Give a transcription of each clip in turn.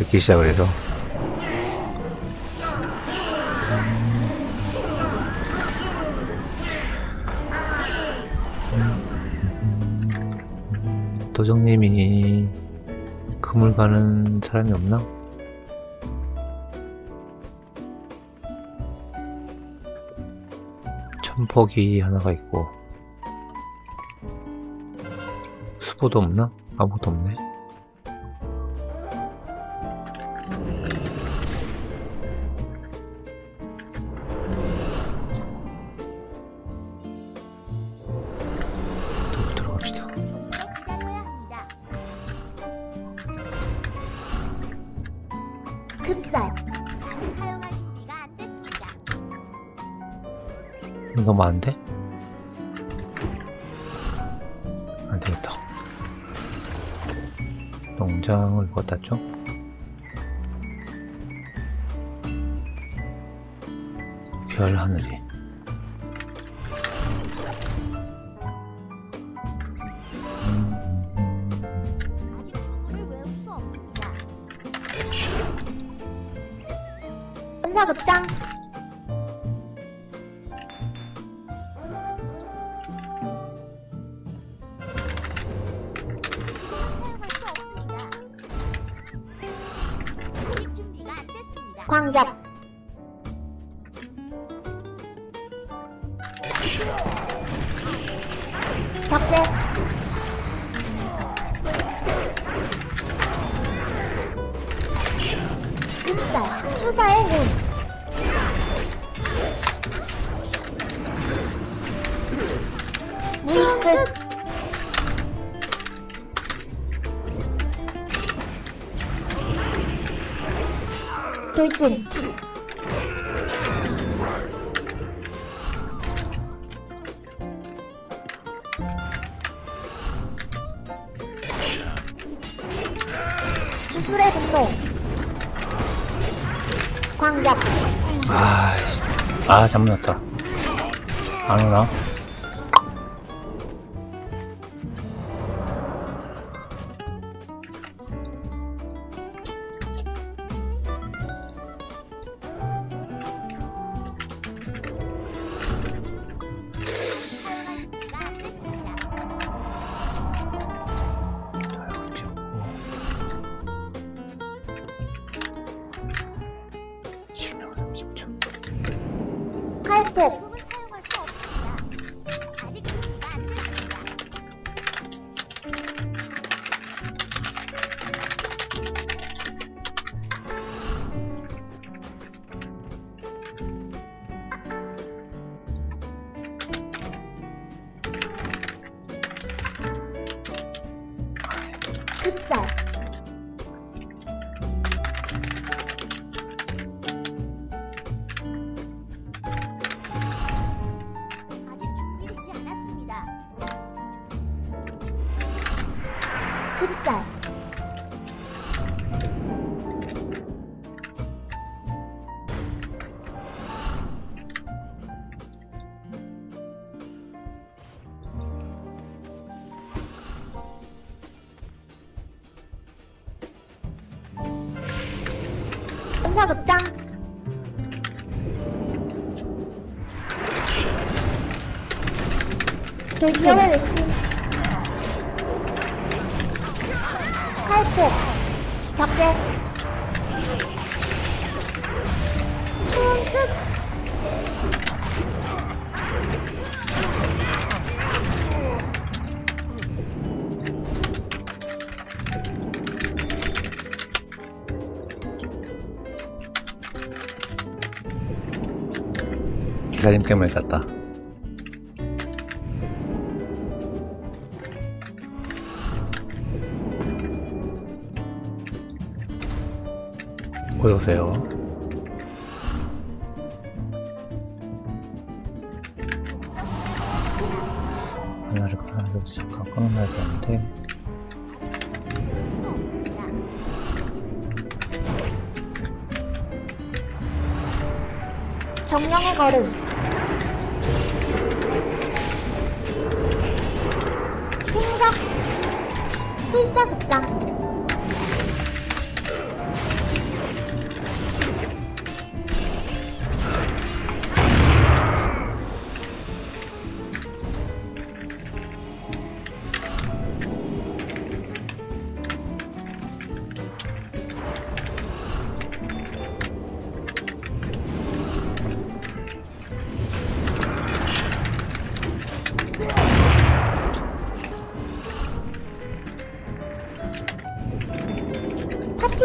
이렇게 시작을 해서 도정님이 그물 가는 사람이 없나? 천퍽이 하나가 있고 수보도 없나? 아무것도 없네 이거 너무 안 돼? 안 되겠다. 농장을 갖다 줘? 별 하늘이. 음, 아직 주문을 외울 수 없습니다. 군사급장, 됐습 돌진, 기술의 분노, 광격, 아, 씨. 아, 잘못 났다. 안 오나? 칼 군사급장, 돌진, 위험의 외침, 칼폭, 벽제, 손끝, 기사님 때문에 땄다. 어서오세요. 하나를 하나도 잠깐 끊어놔야 되는데. 정령의 걸음, 생석, 술사급장,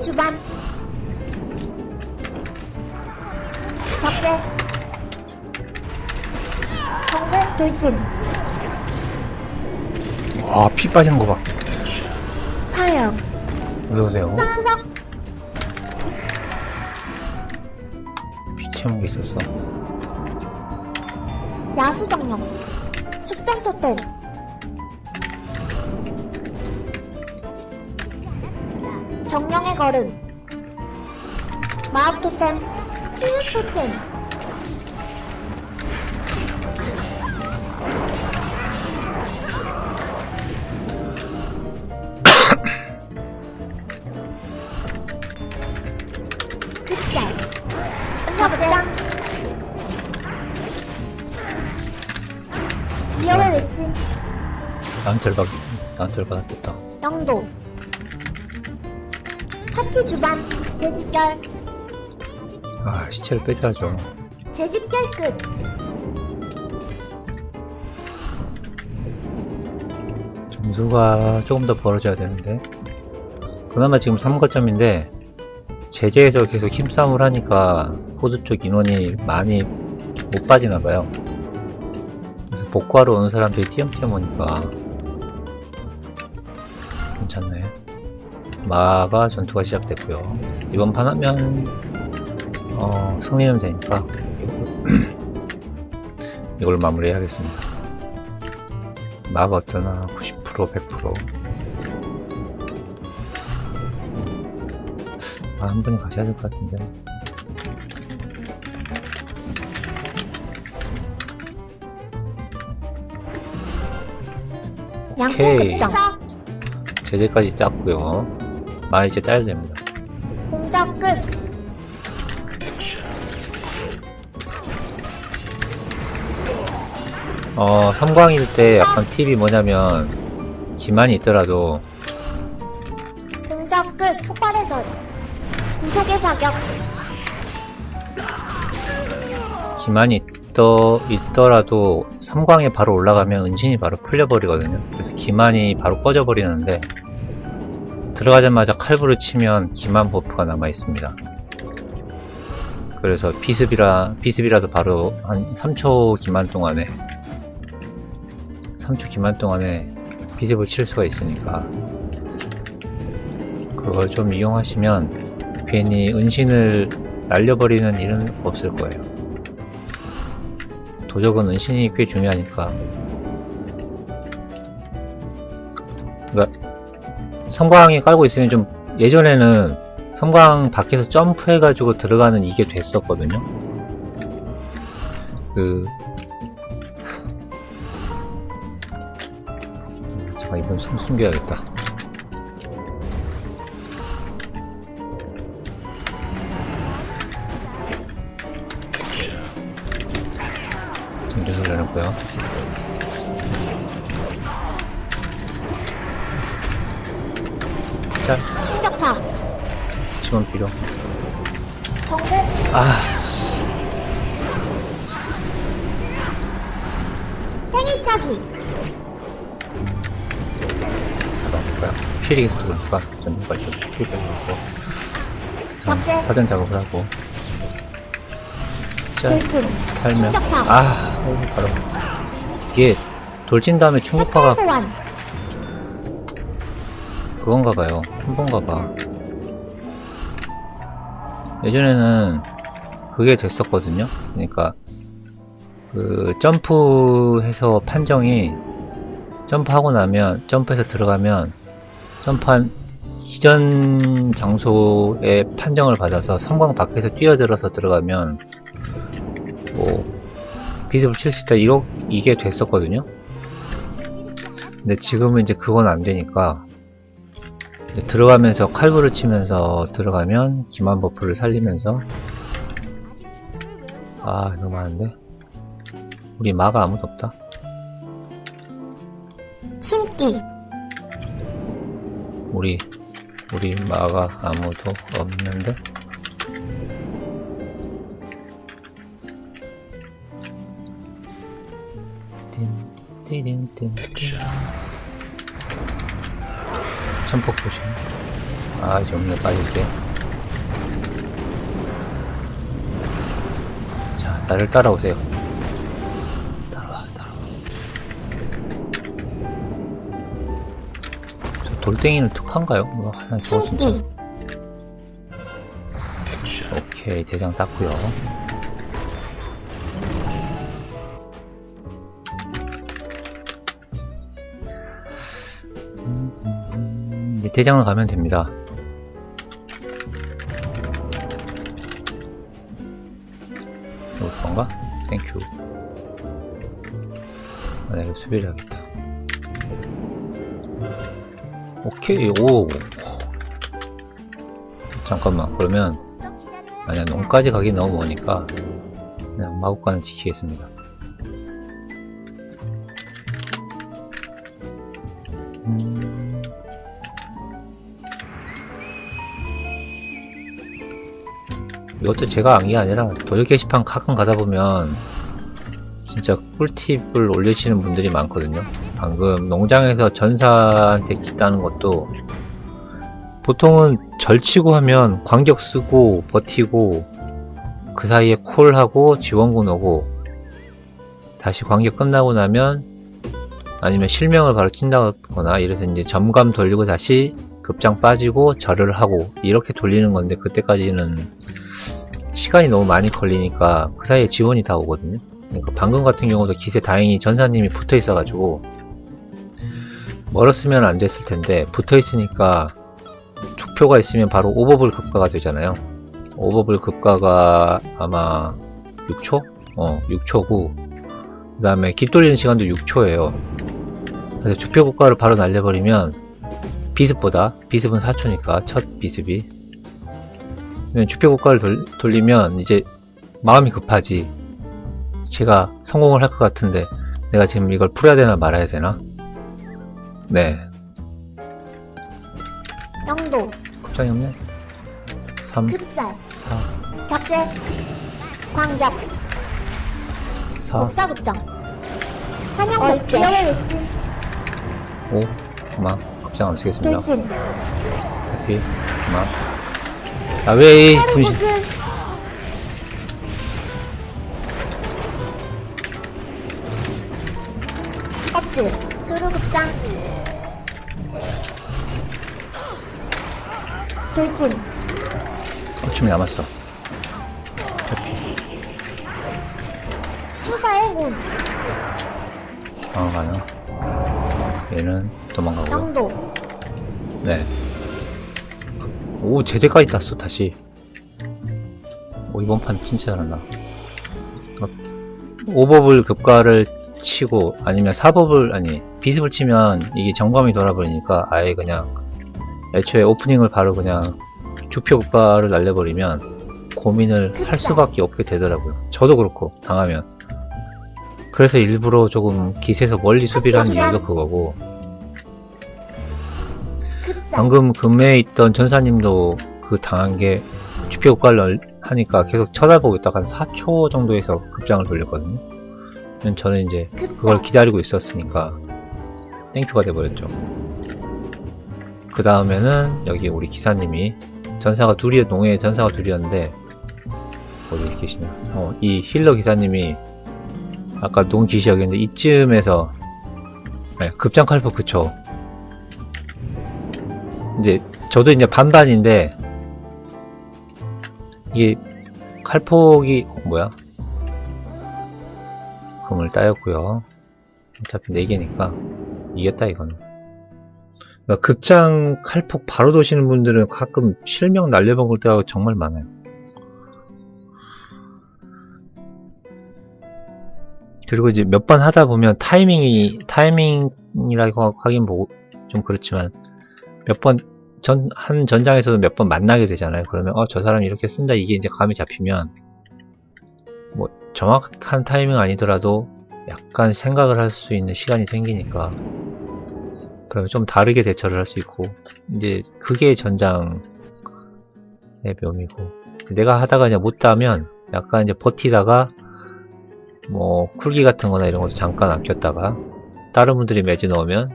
주반. 벽제. 전공 돌진. 와, 피 빠지는 거 봐. 파열. 어서오세요. 상한석. 피 채운 게 있었어. 야수정령. 숙장 토템. 정령의 걸음. 마법 토템. 치유 토템. 흑살. 은사부장. 위험의 외침. 나한테 받, 나한테 받았겠다. 영도 파티 주반 재집결 아, 시체를 빼줘야죠. 재집결 끝 점수가 조금 더 벌어져야 되는데. 그나마 지금 3거점인데, 제재에서 계속 힘싸움을 하니까, 호드 쪽 인원이 많이 못 빠지나봐요. 그래서 복구하러 오는 사람들이 띄엄띄엄 오니까, 괜찮네. 마가 전투가 시작됐고요. 이번 판 하면, 어, 승리는 되니까, 이걸 마무리해야겠습니다. 마가 어떠나 90% 100% 아, 한 분이 가셔야 될 것 같은데 오케이. 제재까지 짰고요 마 이제 짜야 됩니다. 공작 끝. 어 삼광일 때 약간 팁이 뭐냐면 기만이 있더라도 공작 끝. 폭발의 전. 구속의 사격. 기만이 있더, 있더라도 삼광에 바로 올라가면 은신이 바로 풀려버리거든요. 그래서 기만이 바로 꺼져버리는데 들어가자마자 칼부를 치면 기만 버프가 남아 있습니다. 그래서 비습이라 비습이라도 바로 한 3초 기만 동안에 3초 기만 동안에 비습을 칠 수가 있으니까 그걸 좀 이용하시면 괜히 은신을 날려버리는 일은 없을 거예요. 도적은 은신이 꽤 중요하니까. 섬광이 깔고 있으면 좀 예전에는 섬광 밖에서 점프해가지고 들어가는 이게 됐었거든요. 그 음, 잠깐 이번 손 숨겨야겠다. 전조를 내놓고요. 지원 필요. 아, 팽이차기 잡아볼까요? 필이 계속 들어오니까 전조까지 좀필 빼고 박제. 사전 작업을 하고. 자, 탈면. 아, 어, 바로. 이게 돌진 다음에 충격파가 그건가 봐요. 콤보인가 봐. 예전에는 그게 됐었거든요. 그러니까 그 점프해서 판정이 점프하고 나면 점프해서 들어가면 점프한 이전 장소의 판정을 받아서 성광 밖에서 뛰어들어서 들어가면 뭐 비습을 칠 수 있다 이러, 이게 됐었거든요. 근데 지금은 이제 그건 안 되니까 들어가면서 칼부를 치면서 들어가면 기만 버프를 살리면서. 아 너무 많은데? 우리 마가 아무도 없다. 숨기. 우리 우리 마가 아무도 없는데? 띵 띵띵띵 천폭 조심 아, 이제 없네, 빠질게. 자, 나를 따라오세요. 따라와, 따라와. 저 돌덩이는 특화인가요? 뭐, 하나 주었습니다. 숨기. 오케이, 대장 땄고요 대장을 가면 됩니다. 이거 그런가? 땡큐. 아, 내가 수비를 하겠다. 오케이, 오. 잠깐만, 그러면 아니야 농까지 가기 너무 머니까 그냥 마구간을 지키겠습니다 이것도 제가 안 게 아니라 도적 게시판 가끔 가다 보면 진짜 꿀팁을 올려주시는 분들이 많거든요. 방금 농장에서 전사한테 기다는 것도 보통은 절치고 하면 광격 쓰고 버티고 그 사이에 콜하고 지원군 오고 다시 광격 끝나고 나면 아니면 실명을 바로 찐다거나 이래서 이제 점감 돌리고 다시 급장 빠지고 절을 하고 이렇게 돌리는 건데 그때까지는 시간이 너무 많이 걸리니까 그 사이에 지원이 다 오거든요 그러니까 방금 같은 경우도 기세 다행히 전사님이 붙어 있어 가지고 멀었으면 안 됐을 텐데 붙어 있으니까 축표가 있으면 바로 오버블 급가가 되잖아요. 오버블 급가가 아마 6초? 어, 6초고, 그 다음에 깃 돌리는 시간도 6초예요. 그래서 축표 국가를 바로 날려버리면, 비습보다, 비습은 4초니까, 첫 비습이. 그러면 축표 국가를 돌, 돌리면, 이제, 마음이 급하지. 제가 성공을 할 것 같은데, 내가 지금 이걸 풀어야 되나 말아야 되나? 네. 영도. 급장이 없네. 3, 급살. 4, 격제. 광격. 4, 법사급정. 환영 격제. 기어의 외침. 5, 그만. 급장 안 쓰겠습니다. 돌진. 해피, 그만. 아, 왜, 이 분신. 껍질. 두루급장. 돌진. 어춤이 남았어. 추가의 운. 방어가요. 얘는 도망가고요. 영도. 네. 오, 제재까지 땄어, 다시. 오, 이번 판 진짜 잘한다. 어, 오버블 급가를 치고, 아니면 사법을, 아니, 비습을 치면 이게 정감이 돌아버리니까 아예 그냥, 애초에 오프닝을 바로 그냥 주표 급가를 날려버리면 고민을 할 수밖에 없게 되더라고요. 저도 그렇고, 당하면. 그래서 일부러 조금 기세에서 멀리 수비를 하는 이유도 그거고. 방금 금매에 있던 전사님도 그 당한 게 주표 효과를 하니까 계속 쳐다보고 있다가 한 4초 정도에서 급장을 돌렸거든요. 저는 이제 그걸 기다리고 있었으니까 땡큐가 돼버렸죠. 그 다음에는 여기 우리 기사님이 전사가 둘이 농에 전사가 둘이었는데 어디 계시냐? 어, 이 힐러 기사님이 아까 농 기시역이었는데 이쯤에서 네, 급장 칼포 그쵸? 이제 저도 이제 반반인데 이게 칼폭이 어, 뭐야? 금을 따였고요. 어차피 4개니까 이겼다 이거는. 그러니까 급장 칼폭 바로 도시는 분들은 가끔 실명 날려먹을 때가 정말 많아요. 그리고 이제 몇 번 하다 보면 타이밍이 타이밍이라고 하긴 뭐 좀 그렇지만 몇 번 전 한 전장에서도 몇 번 만나게 되잖아요. 그러면 어 저 사람 이렇게 쓴다 이게 이제 감이 잡히면 뭐 정확한 타이밍 아니더라도 약간 생각을 할 수 있는 시간이 생기니까 그러면 좀 다르게 대처를 할 수 있고 이제 그게 전장의 묘미고 내가 하다가 이제 못 따면 약간 이제 버티다가 뭐 쿨기 같은 거나 이런 것도 잠깐 아꼈다가 다른 분들이 매주 넣으면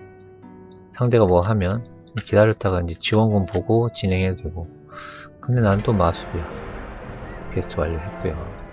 상대가 뭐 하면 기다렸다가 이제 지원금 보고 진행해도 되고. 근데 난 또 마술이야 퀘스트 완료했고요